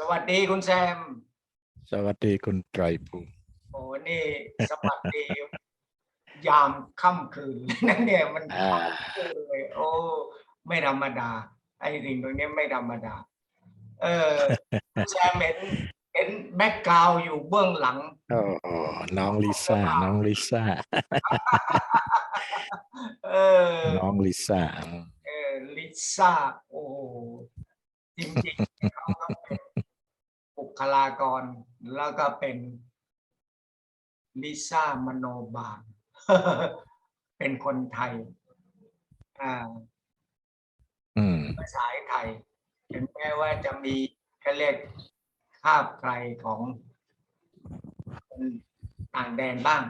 สวัสดีคุณแซม สวัสดีคุณไตรภูมิโอ้นี่สวัสดี ยามค่ำคืนนั่นเนี่ยมันอ่าเลยโอ้ไม่ธรรมดา ไอ้สิ่งตรงนี้ไม่ธรรมดา เออคุณแซมเห็นเห็นแบ็กกราวอยู่เบื้องหลัง โอ้โหน้องลิซ่า น้องลิซ่า เออ น้องลิซ่า เออลิซ่าโอ้โหจริงๆเขาก็เป็นบุ คลากร แล้วก็เป็นลิซ่ามโนบาลเป็นคนไทย อ่าอืมภาษาไทยถึงแม้ว่าจะมีเขาเรียกคาบไกลของคนต่างแดนบ้าง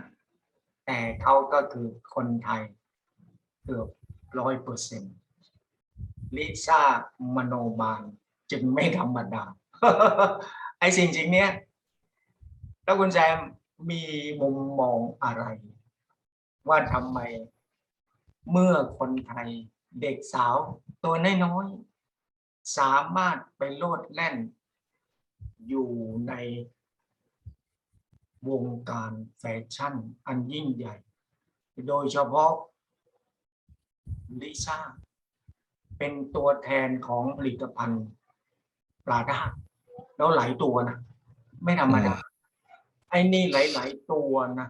แต่เขาก็คือคนไทยเกือบร้อยเปอร์เซ็นต์ลิซ่ามโนบาลจึงไม่ธรรมดา ไอ้สิ่งสิ่งเนี้ยแล้วคุณแซมมีมุมมองอะไร ว่าทำไมเมื่อคนไทยเด็กสาวตัวน้อยๆสามารถไปโลดแล่น อยู่ในวงการแฟชั่นอันยิ่งใหญ่ โดยเฉพาะลิซ่าเป็นตัวแทนของผลิตภัณฑ์ปลาด้า แล้วหลายตัวนะไม่ธรรมดาไอ้นี่หลาย ๆ ตัวนะ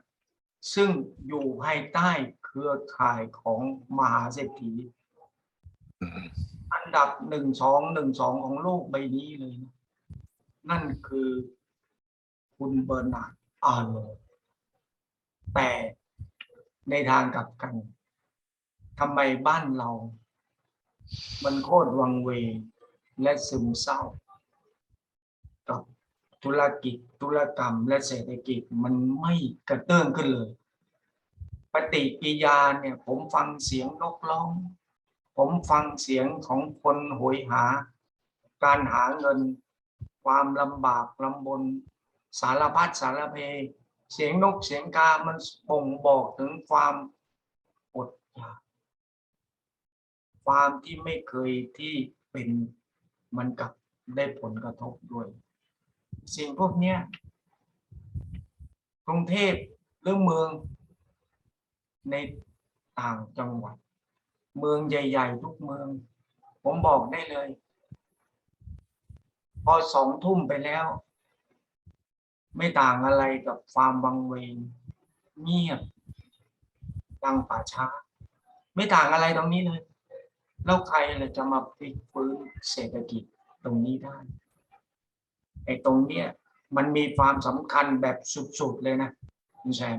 ซึ่งอยู่ภายใต้เครือข่ายของมหาเศรษฐีอันดับหนึ่งสองหนึ่งสองของโลกใบนี้เลยนะนั่นคือคุณเบอร์นาร์ดอาร์โลแต่ในทางกลับกันทำไมบ้านเรา มันโคตรวังเวงและซึมเศร้า ธุรกิจ ธุรกรรม และเศรษฐกิจมันไม่กระเตื้องขึ้นเลย ปฏิกิริยาเนี่ยผมฟังเสียงนกร้อง ผมฟังเสียงของคนโหยหา การหาเงิน ความลำบากลำบน สารพัดสารเพ เสียงนกเสียงกา มันบ่งบอกถึงความอดอยากความที่ไม่เคยที่เป็นมันกับได้ผลกระทบด้วย สิ่งพวกเนี้ยกรุงเทพหรือเมืองในต่างจังหวัด เมืองใหญ่ ๆ ทุกเมือง ผมบอกได้เลย พอสองทุ่มไปแล้ว ไม่ต่างอะไรกับความวังเวงเงียบดังป่าช้า ไม่ต่างอะไรตรงนี้เลย แล้วใครจะมาพลิกฟื้นเศรษฐกิจตรงนี้ได้ ไอ้ตรงเนี้ยมันมีความสำคัญแบบสุดๆเลยนะคุณแซม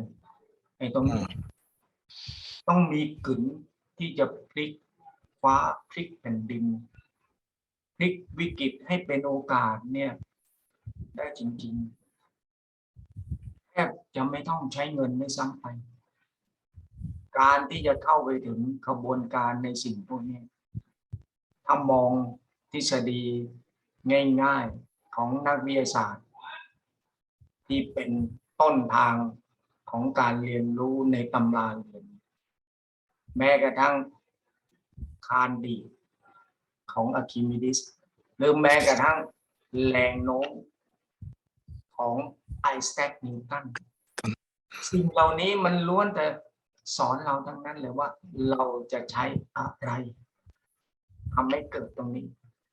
ไอ้ตรงนี้ต้องมีกึ๋นที่จะพลิกฟ้าพลิกแผ่นดินพลิกวิกฤตให้เป็นโอกาสเนี่ย ได้จริงๆแทบจะไม่ต้องใช้เงินไม่ซ้ำไป การที่จะเข้าไปถึงขบวนการในสิ่งพวกนี้ถ้ามองทฤษฎีง่ายๆ ของนักวิทยาศาสตร์ ที่เป็นต้นทางของการเรียนรู้ในตำราเรียน แม้กระทั่งคานดีของอะคิมิดิสหรือแม้กระทั่งแรงโน้มของไอแซคนิวตันสิ่งเหล่านี้มันล้วนแต่สอนเราทั้งนั้นเลยว่าเราจะใช้อะไรทำให้เกิดตรงนี้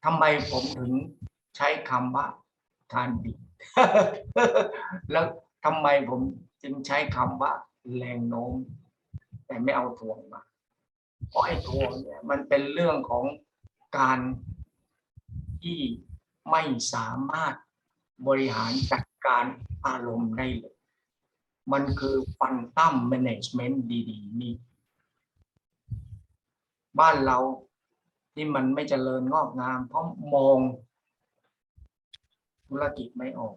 ทำไมผมถึง ใช้คำว่าคานดีดแล้วทำไมผมจึงใช้คำว่าแรงโน้ม แต่ไม่เอาถ่วงมา เพราะไอ้ถ่วงเนี่ยมันเป็นเรื่องของการที่ไม่สามารถบริหารจัดการอารมณ์ได้เลย มันคือฟันตั้มแมネจเมนต์ดีๆนี่ บ้านเราที่มันไม่เจริญงอกงาม เพราะมอง ธุรกิจไม่ออก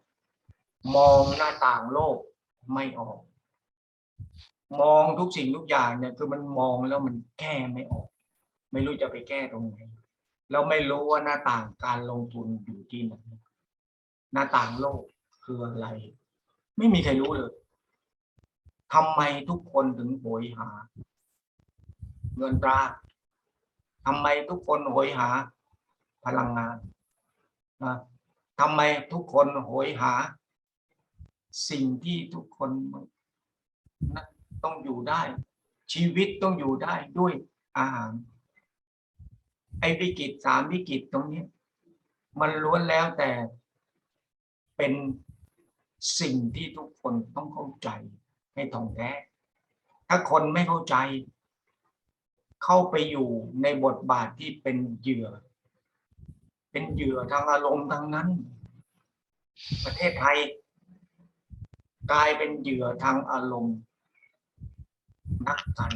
มองหน้าต่างโลกไม่ออก มองทุกสิ่งทุกอย่างเนี่ยคือมันมองแล้วมันแก้ไม่ออก ไม่รู้จะไปแก้ตรงไหนเราไม่รู้ว่าหน้าต่างการลงทุนอยู่ที่ไหนหน้าต่างโลกคืออะไร ไม่มีใครรู้เลยทำไมทุกคนถึงโหยหา เงินตราทำไมทุกคนโหยหา พลังงานนะ ทำไมทุกคนโหยหา สิ่งที่ทุกคนนะต้องอยู่ได้ ชีวิตต้องอยู่ได้ด้วยอาหารไอ้วิกฤตสามวิกฤตตรงนี้ มันล้วนแล้วแต่เป็นสิ่งที่ทุกคนต้องเข้าใจให้ท่องแท้ ถ้าคนไม่เข้าใจ เข้าไปอยู่ในบทบาทที่เป็นเหยื่อ เป็นเหยื่อทางอารมณ์ทั้งนั้น ประเทศไทย กลายเป็นเหยื่อทางอารมณ์ นักการ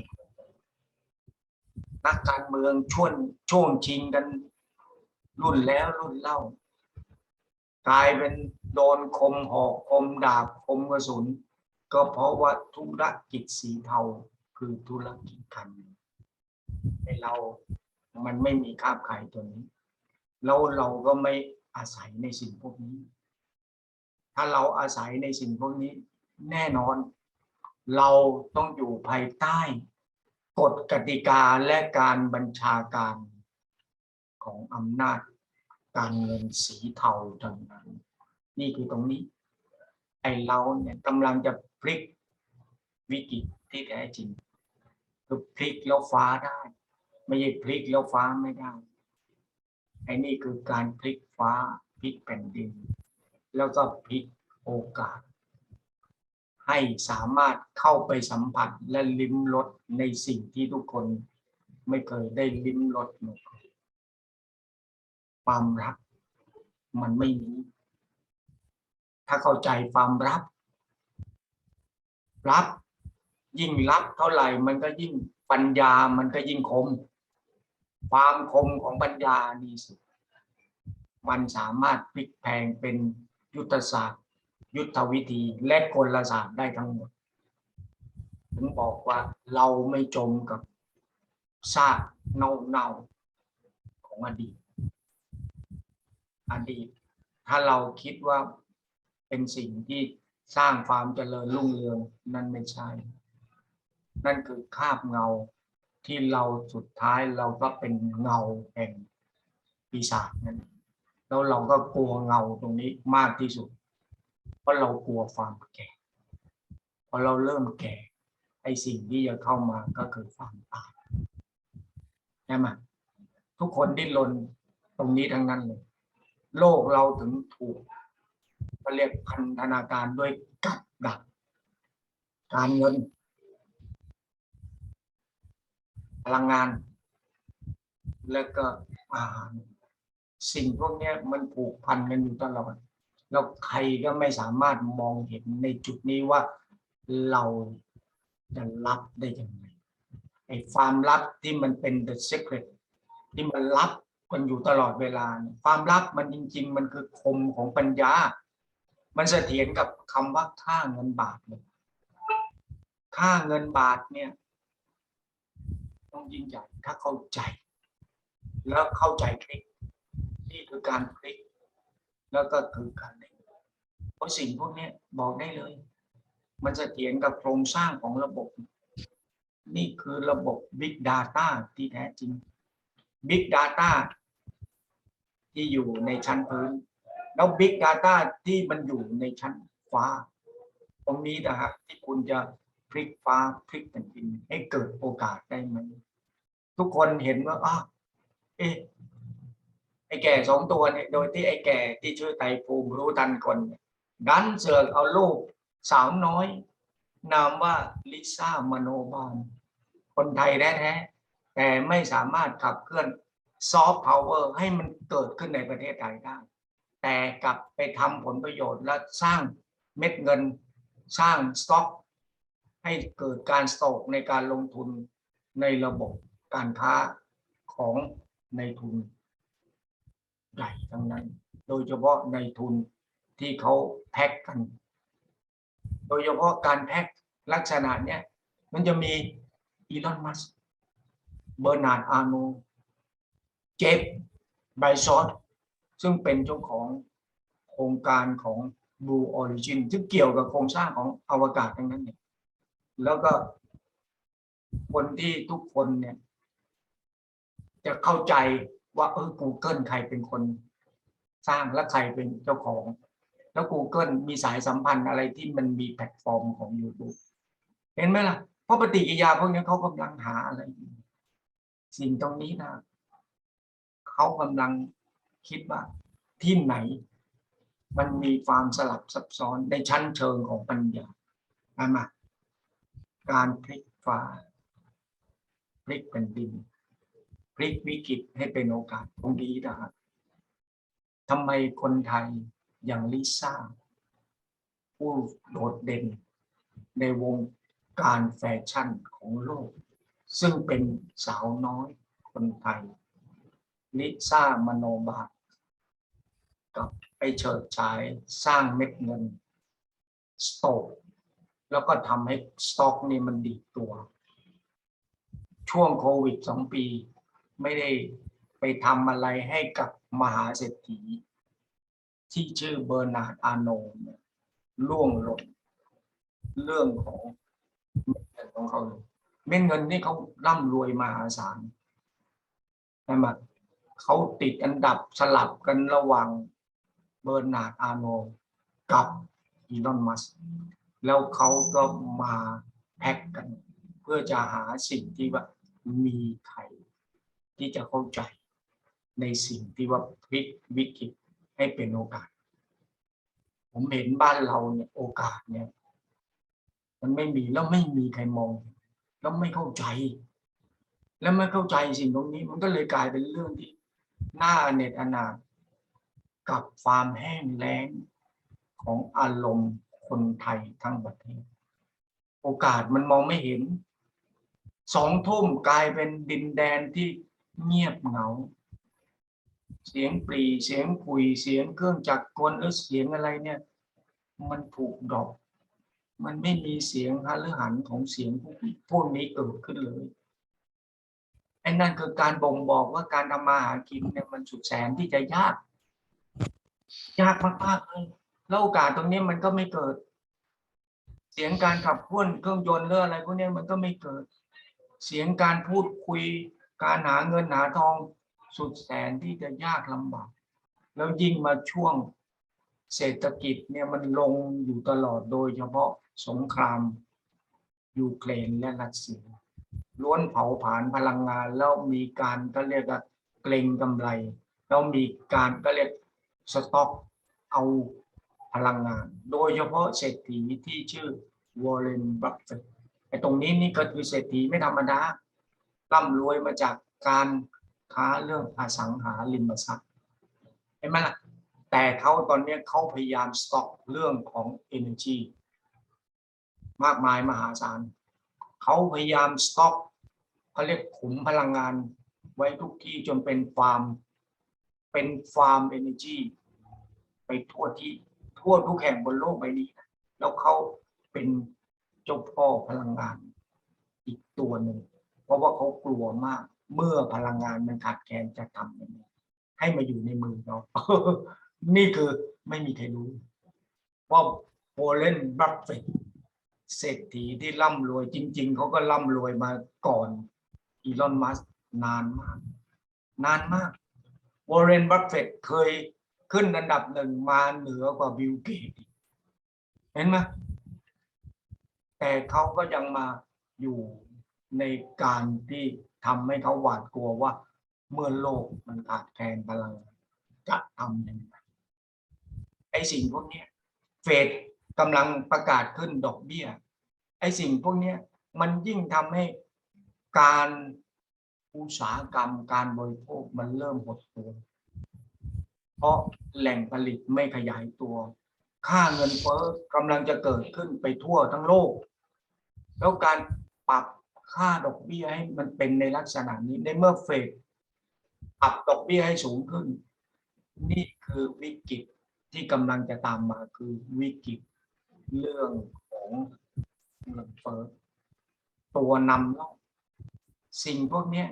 นักการเมืองช่วงช่วงชิงกัน รุ่นแล้วรุ่นเล่า กลายเป็นโดนคมหอกคมดาบคมกระสุน ก็เพราะว่าธุรกิจสีเทาคือธุรกิจการเมืองในเรามันไม่มีคาบขายตัวนี้ แล้วเราก็ไม่อาศัยในสิ่งพวกนี้ ถ้าเราอาศัยในสิ่งพวกนี้ แน่นอน เราต้องอยู่ภายใต้กฎกติกาและการบัญชาการของอำนาจการเงินสีเทาทั้งนั้น นี่คือตรงนี้ ไอเราเนี่ยกำลังจะพลิกวิกฤตที่แท้จริงคือพลิกแล้วฟ้าได้ ไม่ใช่พลิกแล้วฟ้าไม่ได้ ไอ้นี่คือการพลิกฟ้าพลิกแผ่นดิน แล้วก็พลิกโอกาส ให้สามารถเข้าไปสัมผัสและลิ้มรสในสิ่งที่ทุกคนไม่เคยได้ลิ้มรสมาก่อนความรักมันไม่มี ถ้าเข้าใจความรับรับยิ่งรับเท่าไหร่มันก็ยิ่งปัญญามันก็ยิ่งคม ความคมของปัญญานี่สุด มันสามารถพลิกแพงเป็นยุทธศาสตร์ ยุทธวิธีและกลศาสตร์ได้ทั้งหมด ถึงบอกว่าเราไม่จมกับซากเน่าๆของอดีต อดีต ถ้าเราคิดว่าเป็นสิ่งที่สร้างความเจริญรุ่งเรืองนั่นไม่ใช่ นั่นคือคาบเงา ที่เราสุดท้ายเราก็เป็นเงาแห่งปีศาจนั้นแล้วเราก็กลัวเงาตรงนี้มากที่สุด เพราะเรากลัวความแก่พอเราเริ่มแก่ไอ้สิ่งที่จะเข้ามาก็คือความตายใช่ไหมทุกคนดิ้นรนตรงนี้ทั้งนั้นเลย โลกเราถึงถูกเขาเรียกพันธนาการด้วยกับดัก การเงิน พลังงาน แล้วก็อาหารสิ่งพวกนี้มันผูกพันกันอยู่ตลอดแล้วใครก็ไม่สามารถมองเห็นในจุดนี้ว่าเราจะรับได้ยังไงไอ้ความลับที่มันเป็น the secret ที่มันลับกันอยู่ตลอดเวลา ความลับมันจริง ๆ มันคือคมของปัญญา มันเสถียรกับคำว่าค่าเงินบาทเลยค่าเงินบาทเนี่ย ต้องยิ่งใหญ่ถ้าเข้าใจ แล้วเข้าใจคลิกนี่คือการพลิก แล้วก็คือการเล่นเพราะสิ่งพวกนี้บอกได้เลย มันเสถียรกับโครงสร้างของระบบ นี่คือระบบ Big Data ที่แท้จริง Big Data ที่อยู่ในชั้นพื้น แล้ว Big Data ที่มันอยู่ในชั้นฟ้า ตรงนี้นะฮะที่คุณจะ พลิกฟ้าพลิกแผ่นดินให้เกิดโอกาสได้ไหมทุกคนเห็นว่าอ้าเอ๊ะไอ้แก่สองตัวเนี่ยโดยที่ไอ้แก่ที่ชื่อไตภูมิรู้ทันคนดันเสือกเอาลูกสาวน้อย นามว่าลิซ่ามโนบาล คนไทยแท้ๆแต่ไม่สามารถขับเคลื่อนซอฟต์พาวเวอร์ให้มันเกิดขึ้นในประเทศไทยได้ แต่กลับไปทำผลประโยชน์และสร้างเม็ดเงิน สร้างสต็อก ให้เกิดการสโตกในการลงทุนในระบบการค้าของในทุนใหญ่ทั้งนั้น โดยเฉพาะในทุนที่เขาแพ็กกัน โดยเฉพาะการแพ็กลักษณะเนี้ยมันจะมีอีลอนมัสเบอร์นาร์ดอาร์โนเจฟไบซอสซึ่งเป็นเจ้าของโครงการของ Blue Origin ซึ่เกี่ยวกับโครงสร้างของอวกาศทั้งนั้นเนี่ย แล้วก็คนที่ทุกคนเนี่ย จะเข้าใจว่าเออ Google ใครเป็นคน สร้างและใครเป็นเจ้าของ แล้ว Google มีสายสัมพันธ์อะไรที่มันมีแพลตฟอร์มของ YouTube เห็นไหมล่ะเพราะปฏิกิริยาพวกนี้เขากำลังหาอะไร สิ่งตรงนี้นะเขากำลังคิดว่าที่ไหน มันมีความสลับซับซ้อนในชั้นเชิงของปัญญาใช่ไหม การพลิกฟ้า พลิกแผ่นดิน พลิกวิกฤตให้เป็นโอกาสตรงนี้นะครับทำไมคนไทยอย่างลิซ่า ผู้โดดเด่น ในวงการแฟชั่นของโลก ซึ่งเป็นสาวน้อยคนไทย ลิซ่ามโนบาทกับไปเฉิดฉายสร้างเม็ดเงิน สโตก แล้วก็ทำให้สต็อกนี่มันดีตัว ช่วงโควิดสองปี ไม่ได้ไปทำอะไรให้กับมหาเศรษฐี ที่ชื่อเบอร์นาร์ดอาโน่ล่วงหล่นเรื่องของเงินของเขาเลยเม็ดเงินนี่เขาร่ำรวยมหาศาลใช่ไหมเขาติดอันดับสลับกันระหว่างเบอร์นาร์ดอาโนกับอีลอนมัส แล้วเขาก็มาแพ็กกัน เพื่อจะหาสิ่งที่ว่ามีใครที่จะเข้าใจในสิ่งที่ว่าพลิกวิกฤตให้เป็นโอกาส ผมเห็นบ้านเราเนี่ยโอกาสเนี่ย มันไม่มีแล้วไม่มีใครมอง แล้วไม่เข้าใจ แล้วไม่เข้าใจสิ่งตรงนี้ มันก็เลยกลายเป็นเรื่องที่น่าเน็ตอนาถกับความแห้งแล้งของอารมณ์ คนไทยทั้งประเทศ โอกาสมันมองไม่เห็น สองทุ่มกลายเป็นดินแดนที่เงียบเหงา เสียงปรีเสียงคุยเสียงเครื่องจักรกลเออเสียงอะไรเนี่ย มันถูกดอก มันไม่มีเสียงฮะหรือหันของเสียงพวกนี้พวกนี้เกิดขึ้นเลยไอ้นั่นคือการบ่งบอกว่าการทำมาหากินเนี่ยมันสุดแสนที่จะยาก ยากมากๆเลย แล้วโอกาสตรงนี้มันก็ไม่เกิด เสียงการขับเคลื่อนเครื่องยนต์เรื่องอะไรพวกนี้มันก็ไม่เกิด เสียงการพูดคุย การหาเงินหาทองสุดแสนที่จะยากลำบาก แล้วยิ่งมาช่วงเศรษฐกิจเนี่ยมันลงอยู่ตลอดโดยเฉพาะสงครามยูเครนและรัสเซียล้วนเผาผลาญพลังงานแล้วมีการก็เรียกว่าเกรงกำไร แล้วมีการก็เรียกสต็อกเอา พลังงาน โดยเฉพาะเศรษฐีที่ชื่อวอร์เรนบัฟเฟตไอ้ตรงนี้นี่ก็คือเศรษฐีไม่ธรรมดาร่ำรวยมาจากการค้าเรื่องอสังหาริมทรัพย์เห็นไหมล่ะแต่เขาตอนนี้เขาพยายามสต็อกเรื่องของ energy มากมายมหาศาลเขาพยายามสต็อกเขาเรียกขุมพลังงานไว้ทุกที่จนเป็นฟาร์ม เป็นฟาร์ม energy ไปทั่วที่ ทั่วทุกแห่งบนโลกใบนี้นะแล้วเขาเป็นเจ้าพ่อพลังงานอีกตัวหนึ่งเพราะว่าเขากลัวมาก เมื่อพลังงานมันขาดแคลนจะทำยังไงให้มาอยู่ในมือเรานี่คือไม่มีใครรู้ว่าโอเลนบัฟเฟตเศรษฐีที่ร่ำรวยจริง ๆ เขาก็ร่ำรวยมาก่อนอีลอนมัสนานมาก นานมากวอร์เรนบัฟเฟตเคย ขึ้นอันดับหนึ่งมาเหนือกว่าบิลเกตเห็นไหมแต่เขาก็ยังมาอยู่ในการที่ทำให้เขาหวาดกลัวว่า เมื่อโลกมันขาดแคลนพลังจะทำยังไงไอ้สิ่งพวกนี้เฟดกำลังประกาศขึ้นดอกเบี้ย ไอ้สิ่งพวกนี้มันยิ่งทำให้การอุตสาหกรรมการบริโภคมันเริ่มหดตัว เพราะแหล่งผลิตไม่ขยายตัว ค่าเงินเฟ้อกำลังจะเกิดขึ้นไปทั่วทั้งโลก แล้วการปรับค่าดอกเบี้ยให้มันเป็นในลักษณะนี้ในเมื่อเฟดปรับดอกเบี้ยให้สูงขึ้น นี่คือวิกฤตที่กำลังจะตามมาคือวิกฤตเรื่องของเงินเฟ้อตัวนำแล้วสิ่งพวกนี้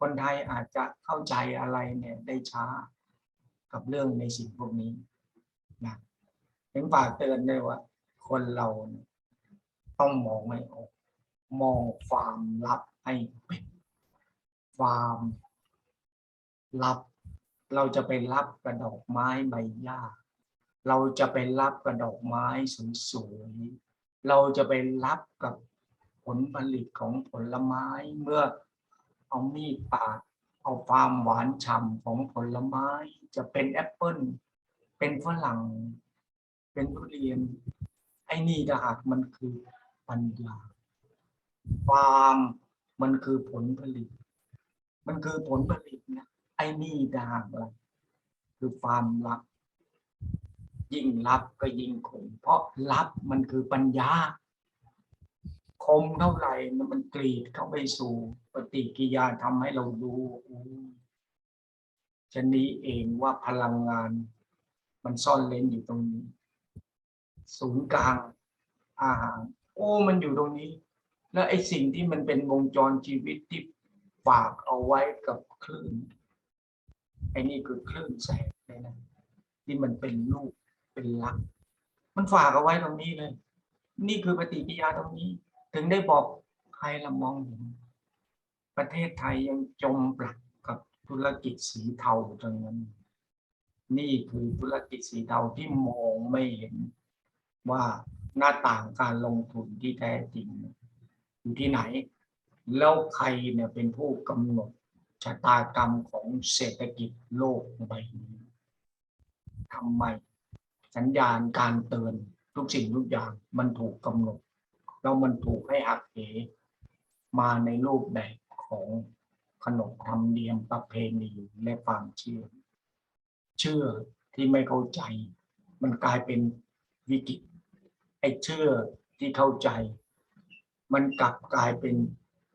คนไทยอาจจะเข้าใจอะไรเนี่ยได้ช้า กับเรื่องในสิ่งพวกนี้นะถึงฝากเตือนเลยว่า คนเราต้องมองไม่ออก มองความลับให้เป็นความลับ เราจะไปรับกระดอกไม้ใบหญ้า เราจะไปรับกระดอกไม้สวยๆเราจะไปรับกับผลผลิตของผลไม้เมื่อเอามีดปาด เอาความหวานฉ่ำของผลไม้ จะเป็นแอปเปิ้ลเป็นฝรั่ง เป็นทุเรียน ไอ้นี่นะหากมันคือปัญญา ความมันคือผลผลิต มันคือผลผลิตนะไอ้นี่นะหากอะไรคือความลับ ยิ่งรับก็ยิ่งคมเพราะรับมันคือปัญญา คมเท่าไหร่มันกรีดเข้าไปสู่ปฏิกิยาทำให้เราดูชนี้เองว่าพลังงาน มันซ่อนเร้นอยู่ตรงนี้ ศูนย์กลางอาหารโอ้มันอยู่ตรงนี้ แล้วไอ้สิ่งที่มันเป็นวงจรชีวิตที่ฝากเอาไว้กับคลื่นไอ้นี่คือคลื่นแสงเลยนะที่มันเป็นลูกเป็นลัก มันฝากเอาไว้ตรงนี้เลย นี่คือปฏิกิยาตรงนี้ ถึงได้บอกใครละมองเห็นประเทศไทยยังจมปลักกับธุรกิจสีเทาตรงนั้น นี่คือธุรกิจสีเทาที่มองไม่เห็นว่าหน้าต่างการลงทุนที่แท้จริง อยู่ที่ไหน แล้วใครเนี่ยเป็นผู้กำหนดชะตากรรมของเศรษฐกิจโลกใบนี้ทำไมสัญญาณการเตือนทุกสิ่งทุกอย่างมันถูกกำหนด แล้วมันถูกให้หักเหมาในรูปแบบของขนบธรรมเนียมประเพณีและความเชื่อ เชื่อที่ไม่เข้าใจ มันกลายเป็นวิกฤตไอ้เชื่อที่เข้าใจ มันกลับกลายเป็น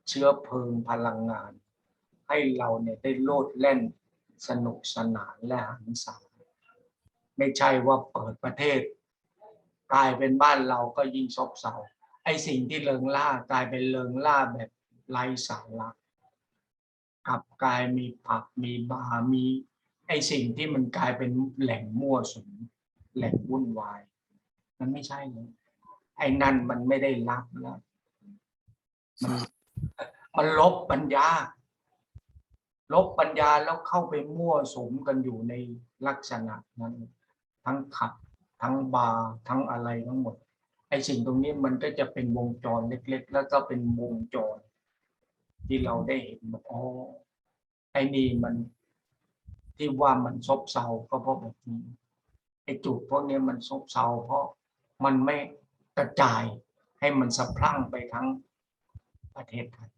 เชื้อเพลิงพลังงาน ให้เราเนี่ยได้โลดแล่นสนุกสนานและหันษาไม่ใช่ว่าเปิดประเทศ กลายเป็นบ้านเราก็ยิ่งซบเซา ไอ้สิ่งที่เริงล่ากลายเป็นเริงล่าแบบไร้สาระกับกลายมีผับมีบาร์มีไอ้สิ่งที่มันกลายเป็นแหล่งมั่วสุมแหล่งวุ่นวาย มันไม่ใช่เลยไอ้นั่นมันไม่ได้รับแล้วมันมันลบปัญญา ลบปัญญาแล้วเข้าไปมั่วสุมกันอยู่ในลักษณะนั้น ทั้งขับ ทั้งบาร์ทั้งอะไรทั้งหมด ไอ้สิ่งตรงนี้มันก็จะเป็นวงจรเล็ก ๆ แล้วก็เป็นวงจร ที่เราได้เห็นว่าอ๋อไอ้นี่มันที่ว่ามันซบเซาก็เพราะแบบนี้ไอ้จุดพวกนี้มันซบเซาเพราะมันไม่กระจายให้มันสะพรั่งไปทั้งประเทศไทย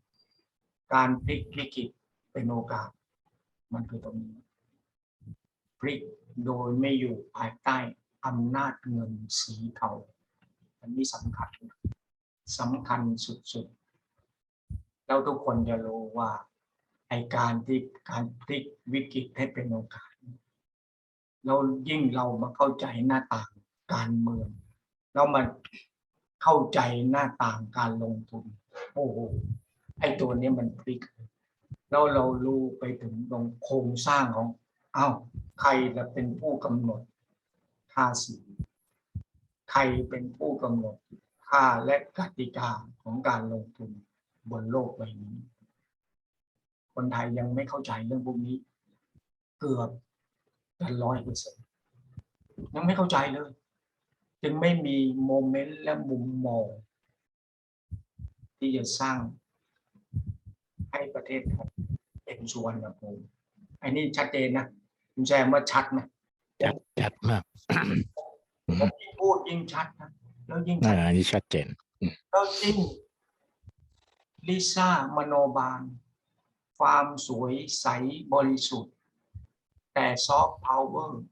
การพลิกวิกฤตเป็นโอกาส มันคือตรงนี้พลิกโดยไม่อยู่ภายใต้อำนาจเงินสีเทา อันนี้สำคัญสำคัญสุดๆ แล้วทุกคนจะรู้ว่าไอการที่การพลิกวิกฤตให้เป็นโอกาสเรายิ่งเรามาเข้าใจหน้าต่างการเมืองแล้วมันเข้าใจหน้าต่างการลงทุน โอ้โหไอตัวนี้มันพลิกแล้วเรารู้ไปถึงตรงโครงสร้างของ เอ้า ใครจะเป็นผู้กำหนดค่าสี ใครเป็นผู้กำหนดค่าและกติกาของการลงทุนบนโลกใบนี้ คนไทยยังไม่เข้าใจเรื่องพวกนี้ เกือบจะร้อยเปอร์เซ็นต์ยังไม่เข้าใจเลย จึงไม่มีโมเมนต์และมุมมองที่จะสร้างให้ประเทศไทยเป็นชวนนะผมอันนี้ชัดเจนนะคุณแซมว่าชัดไหมจัดจัดมาก ผมยิ่งพูดยิ่งชัดนะแล้วยิ่งชัอ่าดอันนี้ชัดเจนแล้วยิ่งลิซ่ามโนบาล ความสวยใสบริสุทธิ์ แต่ซอฟต์พาวเวอร์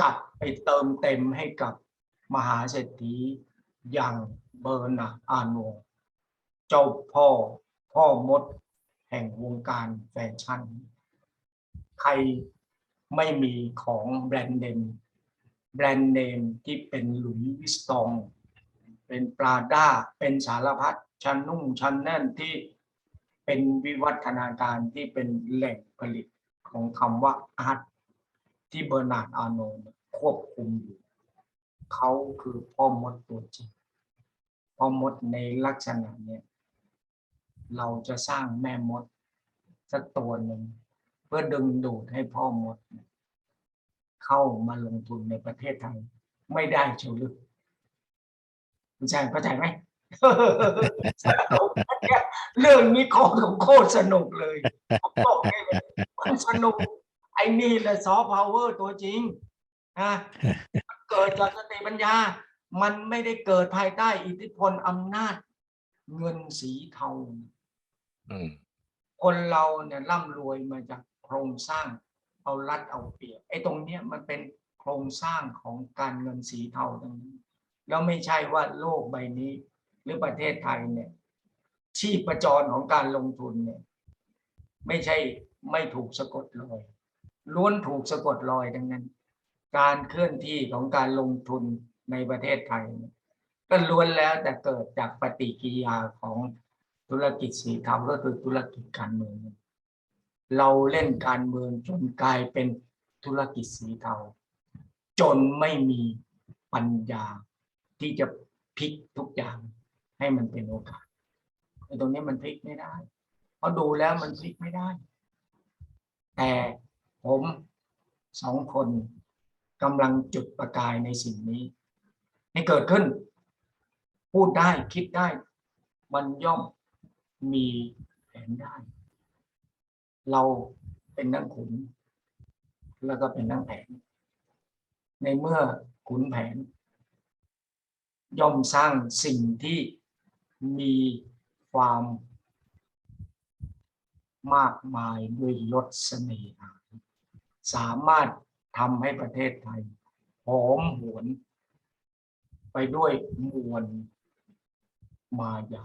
กลับไปเติมเต็มให้กับมหาเศรษฐีอย่างเบอร์นาร์ดอาโนเจ้าพ่อพ่อมดแห่งวงการแฟชั่น ใครไม่มีของแบรนด์เนม แบรนด์เนมที่เป็นหลุยส์วิสตอง เป็นปลาด้าเป็นสารพัดชั้นนุ่งชั้นแน่นที่เป็นวิวัฒนาการที่เป็นแหล่งผลิตของคำว่าอาร์ตที่เบอร์นาร์ดอาโนควบคุมอยู่เขาคือพ่อมดตัวจริงพ่อมดในลักษณะเนี้ยเราจะสร้างแม่มดสักตัวหนึ่งเพื่อดึงดูดให้พ่อมดเข้ามาลงทุนในประเทศไทย ไม่ได้เชียวลึกคุณชายเข้าใจไหมสนุกนะเนี่ยเรื่องนี้โคตรโคตรสนุกเลยผมบอกให้เลยมันสนุก ไอ้นี่แหละซอฟต์พาวเวอร์ตัวจริงนะมันเกิดจากสติปัญญา มันไม่ได้เกิดภายใต้อิทธิพลอำนาจ เงินสีเทาอืมคนเราเนี่ยร่ำรวยมาจากโครงสร้าง เอารัดเอาเปรียบไอ้ตรงเนี้ยมันเป็นโครงสร้างของการเงินสีเทาทั้งนั้นแล้วไม่ใช่ว่าโลกใบนี้ หรือประเทศไทยเนี่ย ชีพประจรของการลงทุนเนี่ย ไม่ใช่ไม่ถูกสะกดรอยล้วนถูกสะกดรอยดังนั้น การเคลื่อนที่ของการลงทุนในประเทศไทยเนี่ยก็ล้วนแล้วแต่เกิดจากปฏิกิริยาของธุรกิจสีเทาก็คือธุรกิจการเมือง เราเล่นการเมืองจนกลายเป็นธุรกิจสีเทาจนไม่มีปัญญาที่จะพลิกทุกอย่างให้มันเป็นโอกาสไอ้ตรงนี้มันพลิกไม่ได้ เพราะดูแล้วมันพลิกไม่ได้ แต่ผมสองคนกำลังจุดประกายในสิ่งนี้ให้เกิดขึ้น พูดได้คิดได้ มันย่อมมีแผนได้ เราเป็นนักขุน แล้วก็เป็นนักแผน ในเมื่อขุนแผน ย่อมสร้างสิ่งที่มีความมากมายด้วยยศเสน่หาสามารถทำให้ประเทศไทยหอมหวน ไปด้วยมวลมายา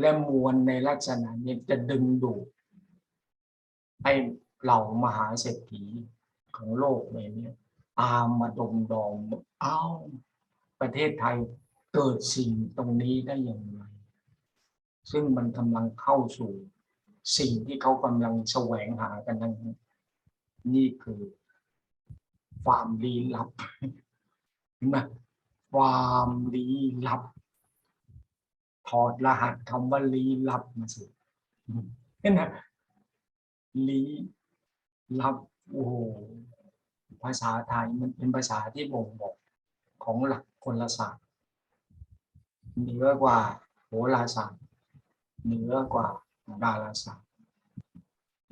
และมวลในลักษณะนี้จะดึงดูด ให้เหล่ามหาเศรษฐีของโลกใบนี้ตามมาดมดอมเอ้าประเทศไทยเกิดสิ่งตรงนี้ได้อย่างไร ซึ่งมันกำลังเข้าสู่ สิ่งที่เขากำลังแสวงหากันนั้นนี่คือความลี้ลับเห็นไหมความลี้ลับ ถอดรหัสคำว่าลี้ลับมาสิเห็นไหม ลี้ลับโอ้โหภาษาไทยมันเป็นภาษาที่บ่งบอกของหลักคนละศาสตร์เหนือกว่าโหราศาสตร์เหนือกว่าดาราศาสตร์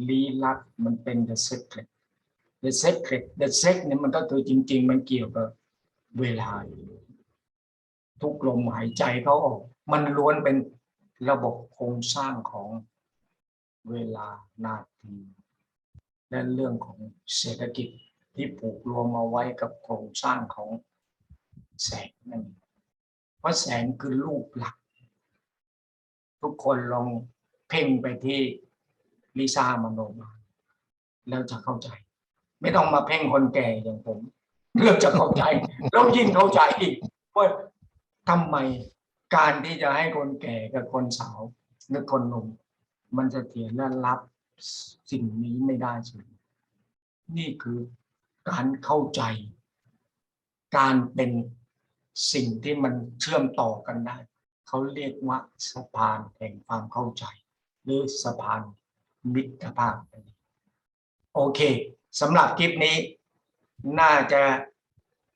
ลี้ลับมันเป็น the secret the secret the sex เนี่ยมันก็คือจริง ๆ มันเกี่ยวกับเวลา ทุกลมหายใจเขาออก มันล้วนเป็นระบบโครงสร้างของ เวลานาทีและเรื่องของเศรษฐกิจที่ผูกรวมเอาไว้กับโครงสร้างของแสงนั่นเพราะแสงคือรูปหลัก ทุกคนลองเพ่งไปที่ลิซ่ามโนบาแล้วจะเข้าใจ ไม่ต้องมาเพ่งคนแก่อย่างผมเลือกจะเข้าใจแล้วยิ่งเข้าใจอีกว่าทำไมการที่จะให้คนแก่กับคนสาวหรือคนหนุ่ม มันจะเถียงและรับสิ่งนี้ไม่ได้ใช่ไหมนี่คือการเข้าใจ การเป็นสิ่งที่มันเชื่อมต่อกันได้ เขาเรียกว่าสะพานแห่งความเข้าใจ หรือสะพานมิตรภาพโอเคสำหรับคลิปนี้ น่าจะ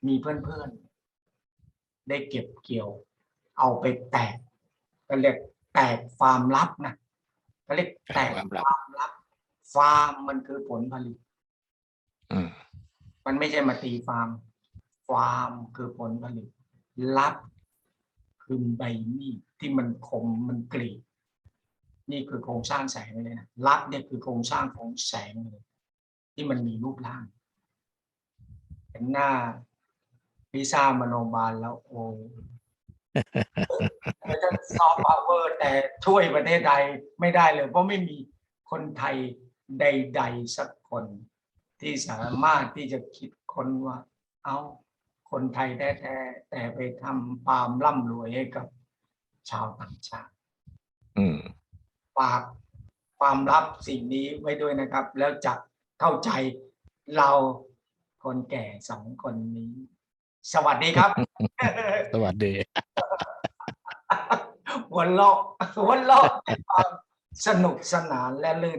มีเพื่อนๆ ได้เก็บเกี่ยว เอาไปแตกก็เรียกแตกฟามลับนะ ก็เรียกแตกความลับฟาร์มลับฟาร์มมันคือผลผลิตอืมมันไม่ใช่มาตีฟาร์ม ฟาร์มคือผลผลิต ลับคือใบมีดที่มันคมมันกรีดนี่คือโครงสร้างแสงเลยนะลับเนี่ยคือโครงสร้างของแสงเลย ที่มันมีรูปร่างเห็นหน้าลิซ่ามโนบาลแล้วโอ้ แล้วจะซอฟต์พาวเวอร์แต่ช่วยประเทศไทยไม่ได้เลย เพราะไม่มีคนไทยใด ๆ สักคนที่สามารถที่จะคิดค้นว่า เอาคนไทยแท้ๆแต่ไปทำปาล์มร่ำรวยให้กับชาวต่างชาติอืมฝากความลับสิ่งนี้ไว้ด้วยนะครับ แล้วจะเข้าใจเราคนแก่สองคนนี้ สวัสดีครับ สวัสดี หัวเราะหัวเราะความสนุกสนานและลื่น